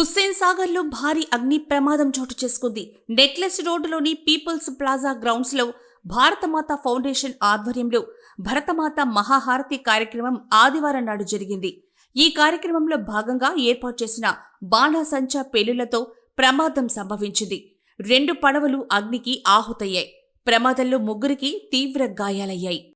హుస్సేన్ సాగర్లో భారీ అగ్ని ప్రమాదం చోటు చేసుకుంది. నెక్లెస్ రోడ్డులోని పీపుల్స్ ప్లాజా గ్రౌండ్స్లో భారతమాత ఫౌండేషన్ ఆధ్వర్యంలో భరతమాత మహాహారతి కార్యక్రమం ఆదివారం నాడు జరిగింది. ఈ కార్యక్రమంలో భాగంగా ఏర్పాటు చేసిన బాణాసంచా పేలులతో ప్రమాదం సంభవించింది. రెండు పడవలు అగ్నికి ఆహుతయ్యాయి. ప్రమాదంలో ముగ్గురికి తీవ్ర గాయాలయ్యాయి.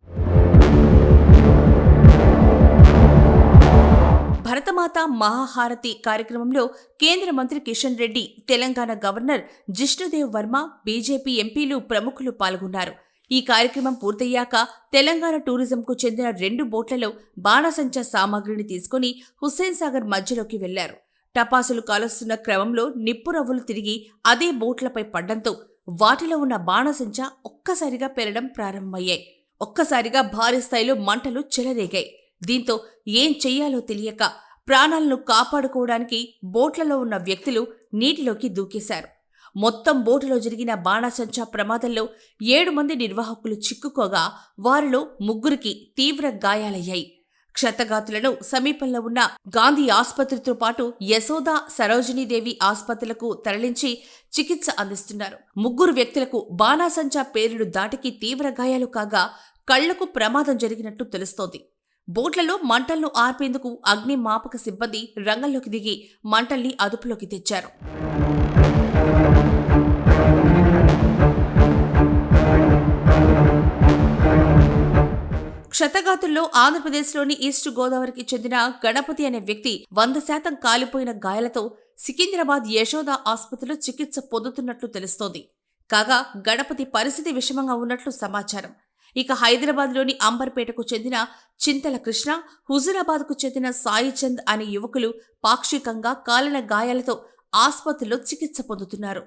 భరతమాత మహాహారతి కార్యక్రమంలో కేంద్ర మంత్రి కిషన్ రెడ్డి తెలంగాణ గవర్నర్ జిష్ణుదేవ్ వర్మ బీజేపీ ఎంపీలు ప్రముఖులు పాల్గొన్నారు. ఈ కార్యక్రమం పూర్తయ్యాక తెలంగాణ టూరిజంకు చెందిన రెండు బోట్లలో బాణసంచా సామాగ్రిని తీసుకుని హుస్సేన్ సాగర్ మధ్యలోకి వెళ్ళారు. టపాసులు కాలుస్తున్న క్రమంలో నిప్పురవ్వులు తిరిగి అదే బోట్లపై పడ్డంతో వాటిలో ఉన్న బాణసంచా ఒక్కసారిగా పెరగడం ప్రారంభమయ్యాయి. ఒక్కసారిగా భారీ స్థాయిలో మంటలు చెలరేగాయి. దీంతో ఏం చెయ్యాలో తెలియక ప్రాణాలను కాపాడుకోవడానికి బోట్లలో ఉన్న వ్యక్తులు నీటిలోకి దూకేశారు. మొత్తం బోటులో జరిగిన బాణాసంచా ప్రమాదంలో ఏడు మంది నిర్వాహకులు చిక్కుకోగా వారిలో ముగ్గురికి తీవ్ర గాయాలయ్యాయి. క్షతగాతులను సమీపంలో ఉన్న గాంధీ ఆసుపత్రితో పాటు యశోద సరోజినీదేవి ఆసుపత్రులకు తరలించి చికిత్స అందిస్తున్నారు. ముగ్గురు వ్యక్తులకు బాణాసంచా పేరుడు దాటికి తీవ్ర గాయాలు కాగా కళ్ళకు ప్రమాదం జరిగినట్టు తెలుస్తోంది. బోట్లలో మంటలను ఆర్పేందుకు అగ్ని మాపక సిబ్బంది రంగంలోకి దిగి మంటల్ని అదుపులోకి తెచ్చారు. క్షతగాతుల్లో ఆంధ్రప్రదేశ్లోని ఈస్ట్ గోదావరికి చెందిన గణపతి అనే వ్యక్తి వంద శాతం కాలిపోయిన గాయాలతో సికింద్రాబాద్ యశోద ఆసుపత్రిలో చికిత్స పొందుతున్నట్లు తెలుస్తోంది. కాగా గణపతి పరిస్థితి విషమంగా ఉన్నట్లు సమాచారం. ఇక హైదరాబాద్లోని అంబర్పేటకు చెందిన చింతల కృష్ణ హుజురాబాద్కు చెందిన సాయిచంద్ అనే యువకులు పాక్షికంగా కాలిన గాయాలతో ఆసుపత్రిలో చికిత్స పొందుతున్నారు.